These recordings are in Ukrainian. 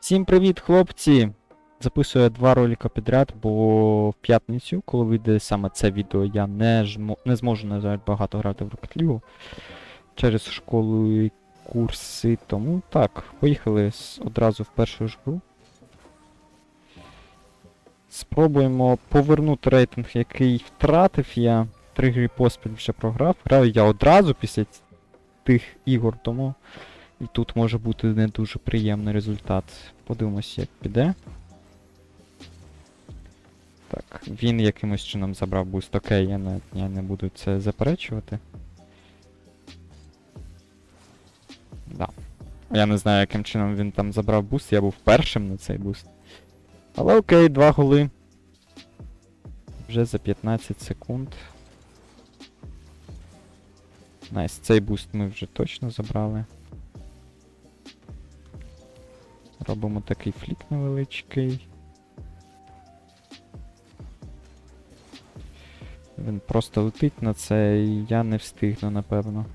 Всім привіт, хлопці! Записую два ролика підряд, бо в п'ятницю, коли вийде саме це відео, я не, жмо... не зможу, на жаль, багато грати в Rocket League через школу і курси. Тому так, поїхали одразу в першу ж гру. Спробуємо повернути рейтинг, який втратив я. Три гри поспіль вже програв. Граю я одразу після тих ігор, тому і тут може бути не дуже приємний результат. Подивимось, як піде. Так, він якимось чином забрав буст. Окей, я не, я не буду це заперечувати. Да. Я не знаю, яким чином він там забрав буст, я був першим на цей буст. Але окей, два голи. Вже за 15 секунд. Найс, цей буст ми вже точно забрали. Робимо такий флік невеличкий. Він просто летить на це, і я не встигну, напевно.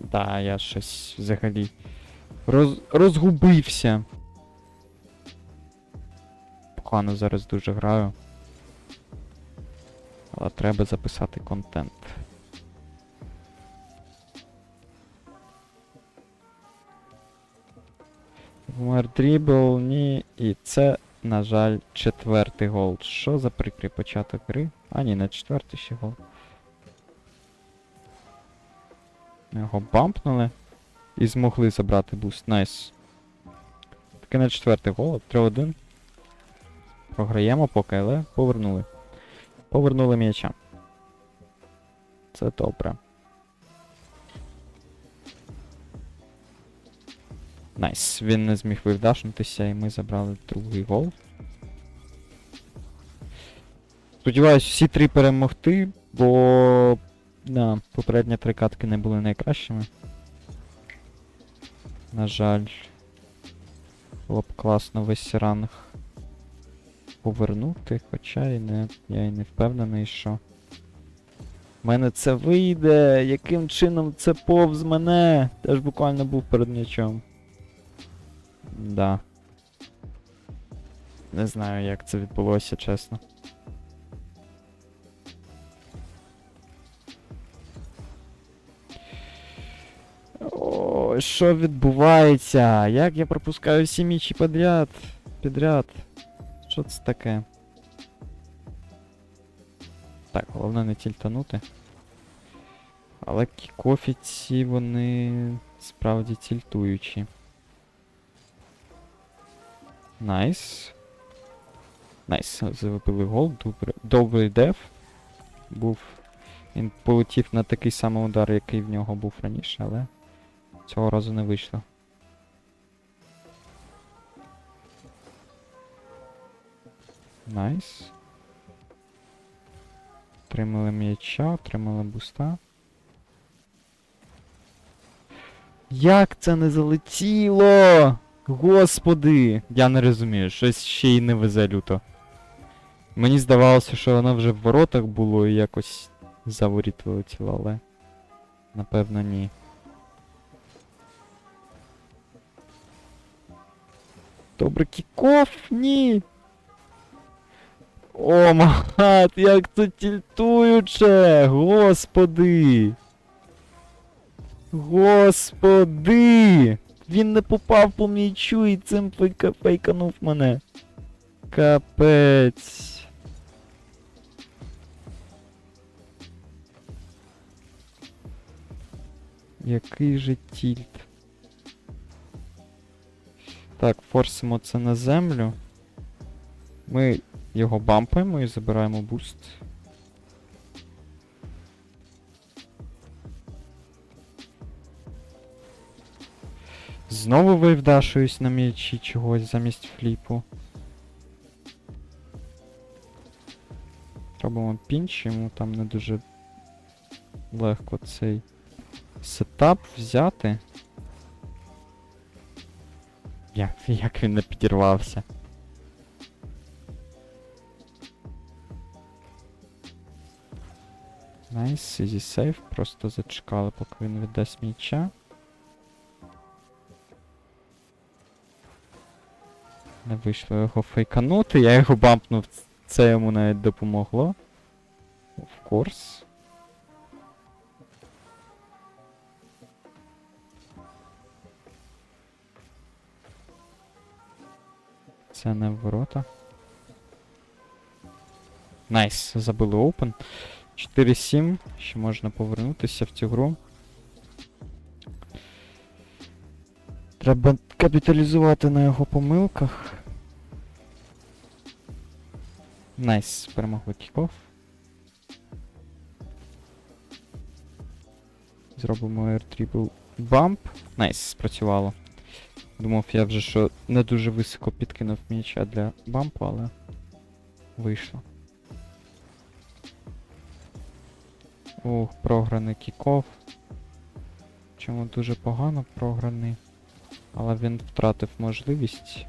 Да, я щось взагалі роз... розгубився. Погано зараз дуже граю. Але треба записати контент. Вмер дрібл, ні. І це, на жаль, четвертий гол. Що за прикрий початок гри? А, ні, не четвертий ще гол. Його бампнули і змогли забрати буст. Найс. Таки на четвертий гол, 3-1. Програємо поки, але повернули. Повернули м'яча. Це добре. Найс. Він не зміг вивдашнутися, і ми забрали другий гол. Сподіваюсь, всі три перемогти, бо да, попередні три катки не були найкращими. На жаль. Було б класно весь ранг повернути, хоча і не, я і не впевнений, що. В мене це вийде! Яким чином це повз мене? Теж буквально був перед м'ячом. Да. Не знаю, як це відбулося, чесно. О, що відбувається? Як я пропускаю всі мічі підряд? Підряд. Що це таке? Так, головне не тільтанути. Але кікофі ці вони справді тільтуючі. Найс. Найс. Забили гол. Добре. Добрий деф. Був. Він полетів на такий самий удар, який в нього був раніше, але цього разу не вийшло. Найс. Отримали м'яча, отримали буста. Як це не залетіло? Господи! Я не розумію, щось ще й не везе люто. Мені здавалося, що воно вже в воротах було і якось за воріт вилетіло, але. Напевно, ні. Добре, кікоф, ні. О, магат, як це тільтуюче! Господи! Господи! Він не попав по м'ячу і цим фейка фейканув мене. Капець. Який же тільт. Так, форсимо це на землю. Ми його бампаємо і забираємо буст. Знову вивдашуюсь на м'ячі чогось замість фліпу. Робимо пінч, йому там не дуже легко цей сетап взяти. Як, як він не підірвався? Найс, easy сейф, просто зачекали, поки він віддасть м'яча. Не вийшло його фейканути, я його бампнув, це йому навіть допомогло. Of course. Це не ворота. Найс, забили open. 4-7. Ще можна повернутися в цю гру. Треба капіталізувати на його помилках. Найс, перемогли кіков. Зробимо air triple bump. Найс, спрацювало. Думав я вже, що не дуже високо підкинув м'яча для бампу, але вийшло. Ух, програний кіков. Чому дуже погано програний. Але він втратив можливість.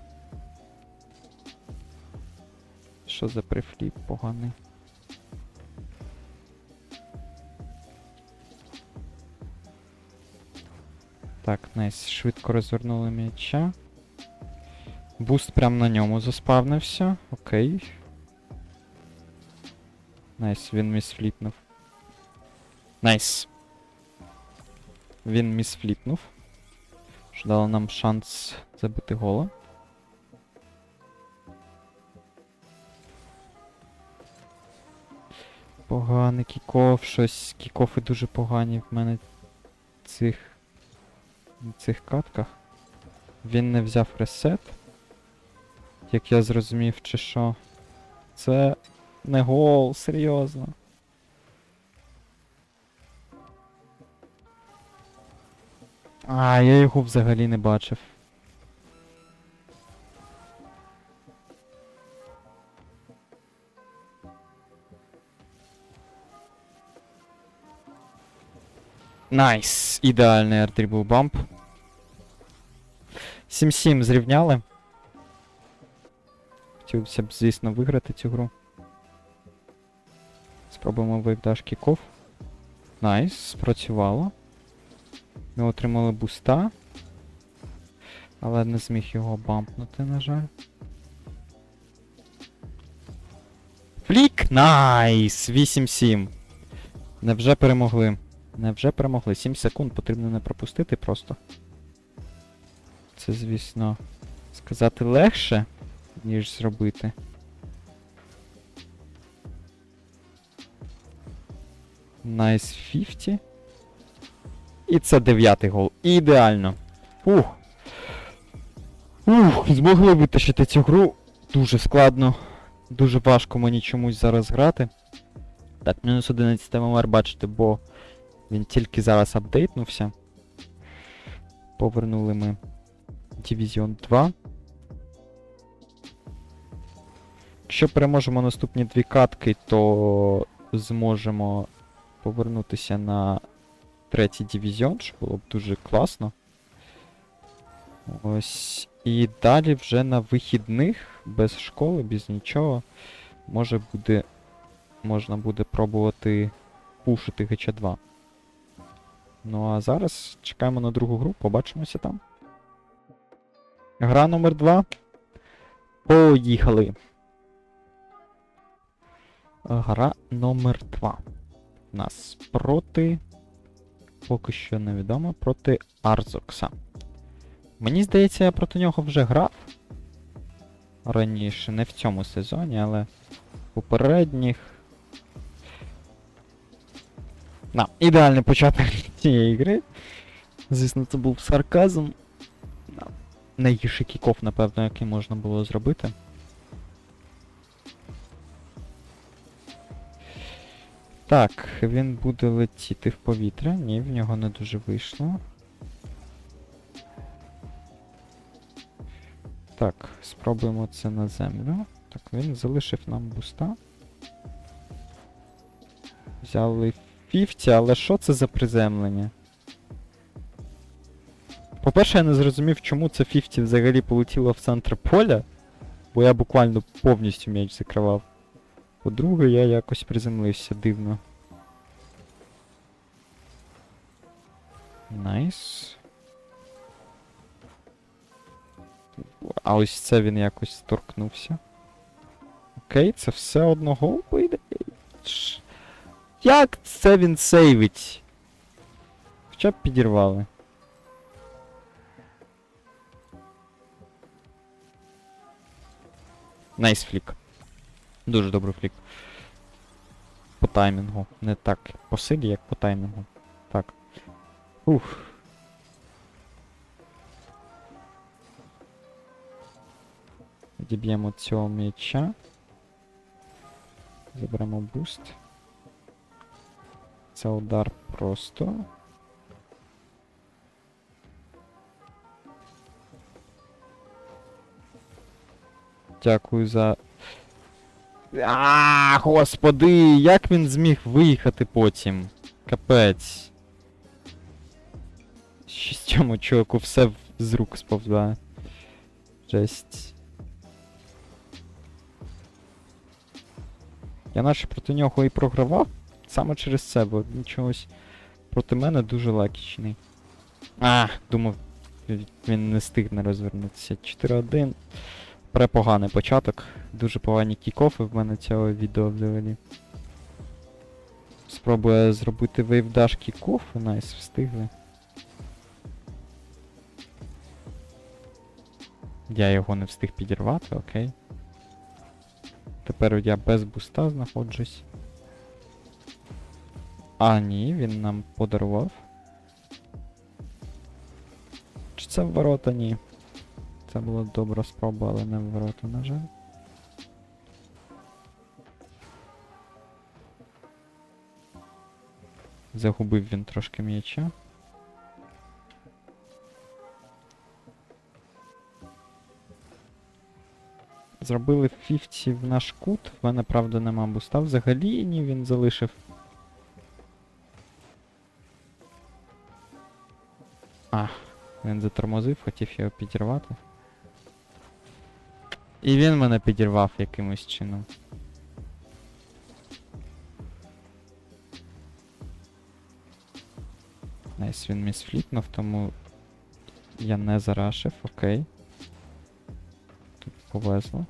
Що за прифліп поганий? Так, найс, швидко розвернули м'яча. Буст прям на ньому заспавнився. Окей. Найс, він місфліпнув. Найс. Він місфліпнув. Що дало нам шанс забити гола. Поганий кіков, щось. Кікофи дуже погані в мене цих. цих катках. Він не взяв ресет. Як я зрозумів, чи що. Це не гол, серйозно. А, я його взагалі не бачив. Найс! Ідеальний артрібл бамп. 7-7 зрівняли. Хотілося б, звісно, виграти цю гру. Спробуємо вейвдаш кіков. Найс, спрацювало. Ми отримали буста. Але не зміг його бампнути, на жаль. Флік! Найс! 8-7. Невже перемогли? Невже перемогли? 7 секунд потрібно не пропустити просто. Це, звісно, сказати легше, ніж зробити. Найс 50. І це дев'ятий гол. Ідеально. Ух. Ух, змогли витащити цю гру. Дуже складно. Дуже важко мені чомусь зараз грати. Так, мінус 11 ММР бачите, бо він тільки зараз апдейтнувся. Повернули ми Division 2. Якщо переможемо наступні дві катки, то зможемо повернутися на третій дивізіон, що було б дуже класно. Ось. І далі вже на вихідних, без школи, без нічого, може буде. Можна буде пробувати пушити ГЧ 2. Ну а зараз чекаємо на другу гру, побачимося там. Гра номер 2. Поїхали. Гра номер 2. У нас проти. Поки що невідомо, проти Арзокса. Мені здається, я проти нього вже грав. Раніше, не в цьому сезоні, але в попередніх. На, ідеальний початок цієї гри. Звісно, це був сарказм. На, Найгірший кіков, напевно, який можна було зробити. Так, він буде летіти в повітря. Ні, в нього не дуже вийшло. Так, спробуємо це на землю. Так, він залишив нам буста. Взяли 50, але що це за приземлення? По-перше, я не зрозумів, чому це 50 взагалі полетіло в центр поля, бо я буквально повністю м'яч закривав. По-друге, я якось приземлився дивно. Найс. А ось це він якось торкнувся. Окей, це все одного по. Як це він сейвить? Хоча б підірвали. Найс флік. Дуже добрий флік. По таймінгу. Не так по силі, як по таймінгу. Так. Ух. Відіб'ємо цього м'яча. Заберемо буст. Це удар просто. Дякую за. А, господи, як він зміг виїхати потім? Капець. Щось цьому чуваку все з рук сповзає. Жесть. Я наче проти нього і програвав саме через це, бо він чогось проти мене дуже лакічний. А, думав, він- не встигне розвернутися. 4-1. Препоганий початок. Дуже погані кікофи в мене цього відео взагалі. Спробую зробити вейвдаш кікоф, найс, встигли. Я його не встиг підірвати, окей. Тепер я без буста знаходжусь. А, ні, він нам подарував. Чи це в ворота? Ні. Це була добра спроба, але не в ворота, на жаль. Загубив він трошки м'яча. Зробили 50 в наш кут. В мене, правда, нема буста. Взагалі ні, він залишив. А, він затормозив, хотів його підірвати. І він мене підірвав якимось чином. Найс, він місфліпнув, тому я не зарашив, окей. Тут повезло.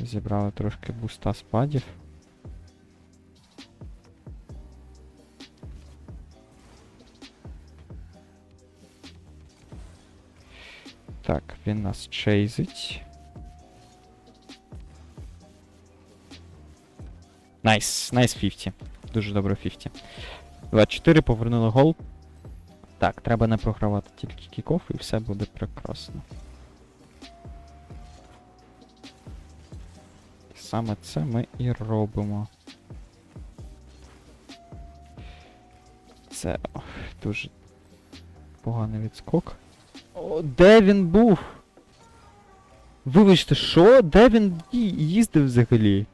Зібрали трошки буста спадів. Він нас чейзить. Найс, найс 50. Дуже добре 50. 24 повернули гол. Так, треба не програвати тільки кікоф і все буде прекрасно. Саме це ми і робимо. Це ох, дуже поганий відскок. О, де він був? Вибачте, що? Де він їздив взагалі?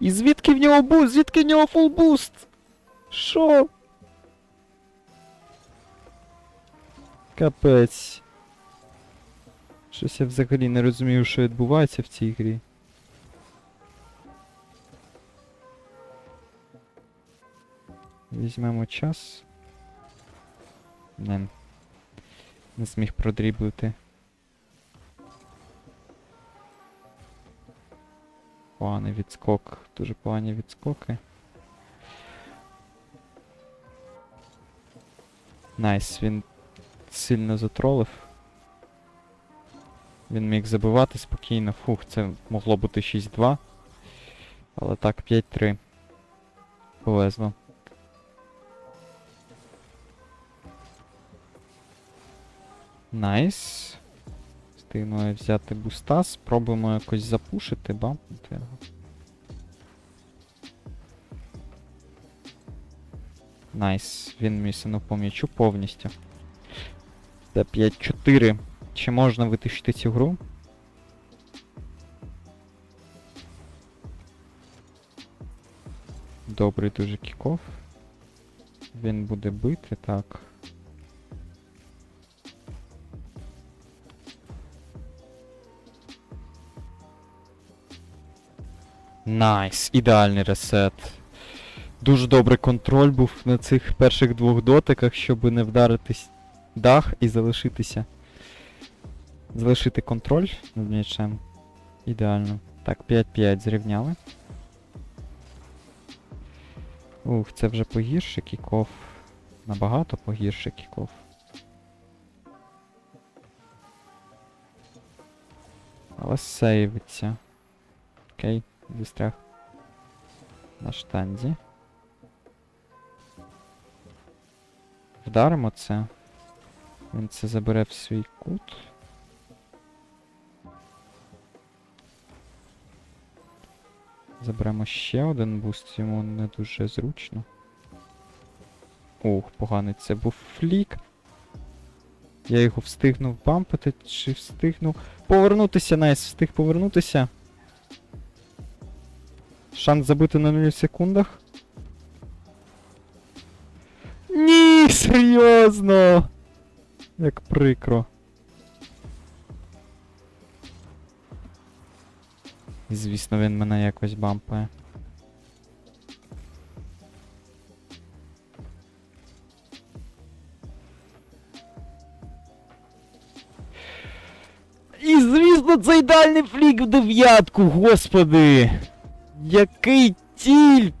І звідки в нього буст? Звідки в нього фул буст? Що? Капець. Щось я взагалі не розумію, що відбувається в цій грі. Візьмемо час. Не, не зміг продріблити. Поганий відскок, дуже погані відскоки. Найс, він сильно затролив. Він міг забивати спокійно. Фух, це могло бути 6-2. Але так, 5-3. Повезло. Найс. Встигнули взяти буста. Спробуємо якось запушити, бампнути. Найс. Він місинув по м'ячу повністю. Це 5-4. Чи можна витащити цю гру? Добрий дуже кіков. Він буде бити, так. Найс, ідеальний ресет. Дуже добрий контроль був на цих перших двох дотиках, щоб не вдаритись дах і залишитися. Залишити контроль над м'ячем. Ідеально. Так, 5-5 зрівняли. Ух, це вже погірше кіков. Набагато погірше кіков. Але сейвиться. Окей, застряг. На штанді. Вдаримо це. Він це забере в свій кут. Заберемо ще один буст, йому не дуже зручно. Ух, поганий це був флік. Я його встигнув бампити, чи встигнув. Повернутися, Найс, встиг повернутися. Шанс забити на 0 секундах. Ні, серйозно! Як прикро. І звісно, він мене якось бампає. І звісно, це ідеальний флік в дев'ятку, господи! Який тільт!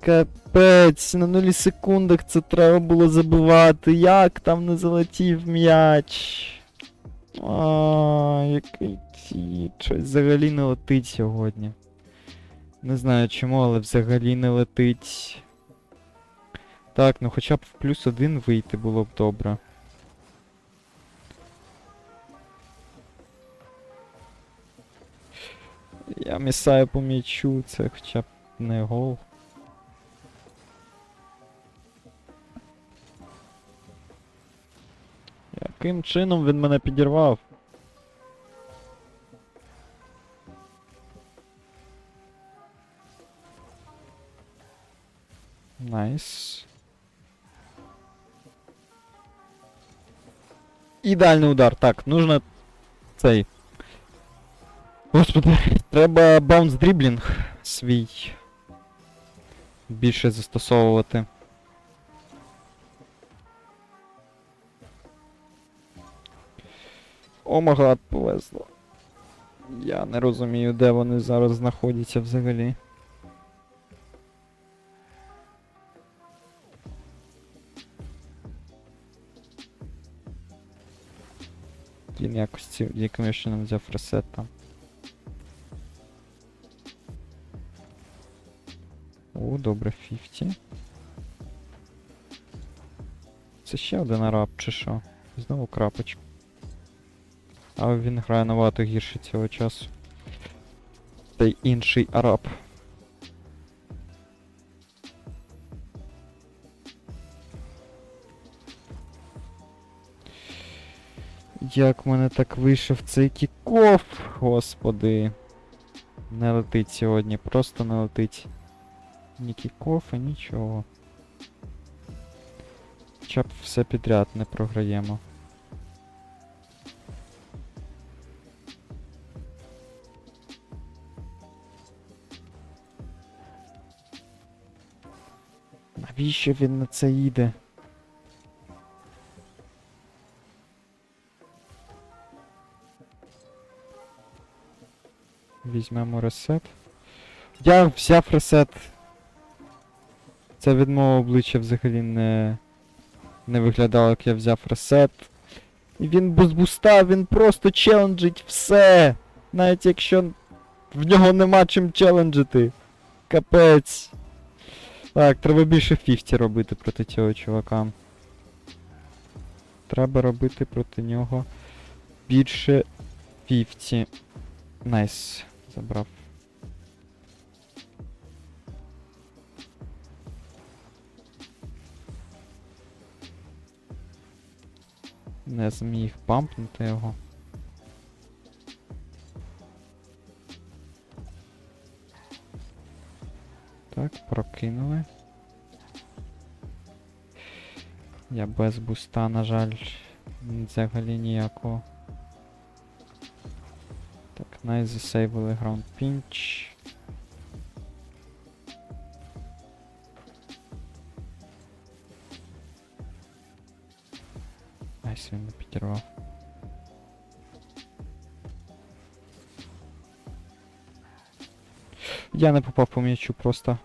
Капець, на нулі секундах це треба було забивати. Як там не залетів м'яч? А, який тіт. Щось взагалі не летить сьогодні. Не знаю чому, але взагалі не летить. Так, ну хоча б в плюс один вийти було б добре. Я місаю по м'ячу, це хоча б не гол. Яким чином він мене підірвав? Найс. Ідеальний удар. Так, нужно цей. Господи, треба баунс дріблінг свій. Більше застосовувати. О магад, повезло. Я не розумію, де вони зараз знаходяться взагалі. Він якось ці, якимось чином взяв ресет там. О, добре, 50. Це ще один араб, чи що? Знову крапочка. А він грає набагато гірше цього часу. Цей інший араб. Як мене так вийшов цей кікоф, господи. Не летить сьогодні, просто не летить. Ні кікофа, нічого. Хоча б все підряд не програємо. Навіщо він на це їде? Візьмемо ресет. Я взяв ресет. Це відмова обличчя взагалі не. Не виглядало, як я взяв ресет. І він без буста, він просто челенджить все. Навіть якщо в нього нема чим челенджити. Капець. Так, треба більше 50 робити проти цього чувака. Треба робити проти нього більше 50. Найс. Забрав. Не зміг бампнути його. Так, прокинули. Я без буста, на жаль, взагалі ніякого. Так, най засейвили граунд пінч. Не підірвав. Я не попав по м'ячу просто.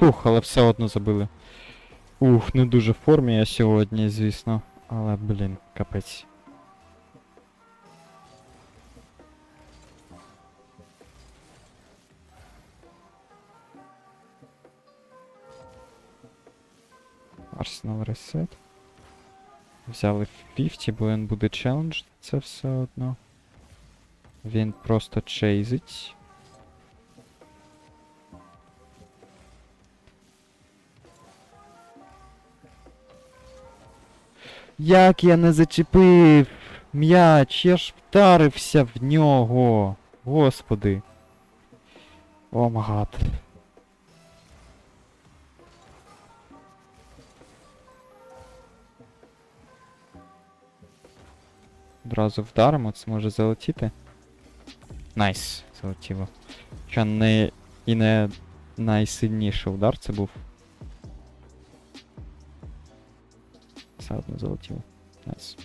Ух, але все одно забили. Ух, не дуже в формі я сьогодні, звісно. Але, блін, капець. Арсенал ресет. Взяли 50, бо він буде челендж, це все одно. Він просто чейзить. Як я не зачепив м'яч, я ж вдарився в нього. Господи. О магад. Одразу вдаримо, це може залетіти. Найс, залетіло. Що не і не найсильніший удар це був. Все одно залетіло. Найс.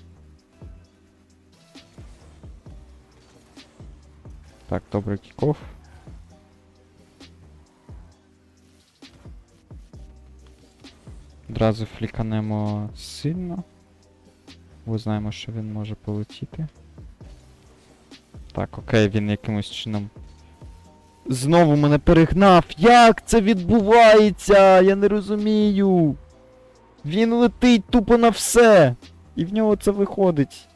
Так, добрий кікоф. Одразу фліканемо сильно. Бо знаємо, що він може полетіти. Так, окей, він якимось чином. Знову мене перегнав. Як це відбувається? Я не розумію. Він летить тупо на все. І в нього це виходить.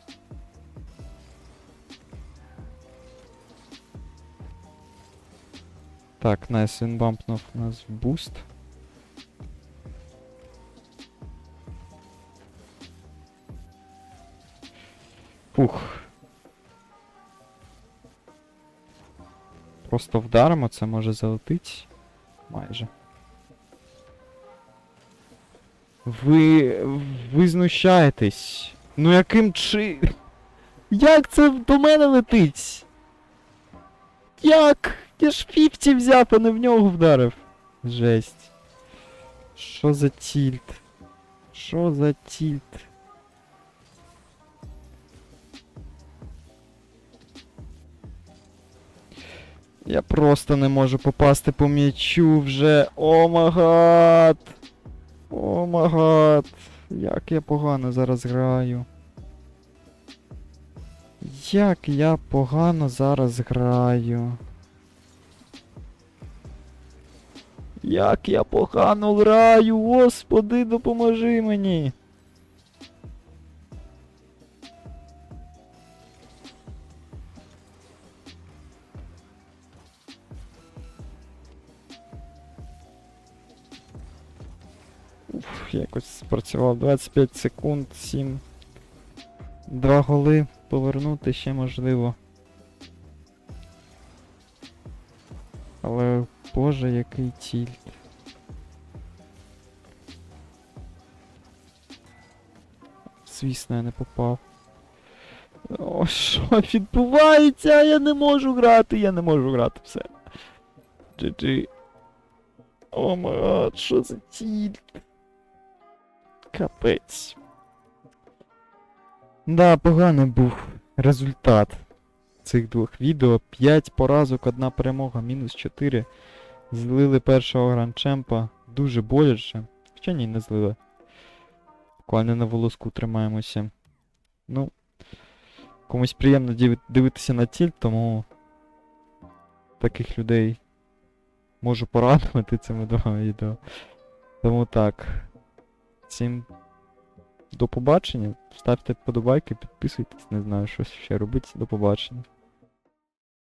Так, найс, він бампнув нас в буст. Фух. Просто вдаримо, це може залетить. Майже. Ви. Ви знущаєтесь. Ну яким чи. Як це до мене летить? Як? Я ж 50 взяв, а не в нього вдарив. Жесть. Що за тільт? Що за тільт? Я просто не можу попасти по м'ячу вже. О магад! О магад! Як я погано зараз граю. Як я погано зараз граю. Як я погано граю, господи, допоможи мені. Спрацював 25 секунд, 7. Два голи повернути ще можливо. Але боже, який тільт. Звісно, я не попав. О, що відбувається? Я не можу грати, я не можу грати все. GG. О май гад, що за тільт? Капець. Да, поганий був результат цих двох відео. 5 поразок, одна перемога, мінус 4. Злили першого гранчемпа. Дуже боляче. Хоча ні, не злили. Буквально на волоску тримаємося. Ну. Комусь приємно дивитися на тільт, тому таких людей можу порадувати цими двома відео. Тому так. Всім до побачення. Ставте вподобайки, підписуйтесь, не знаю, що ще робити. До побачення.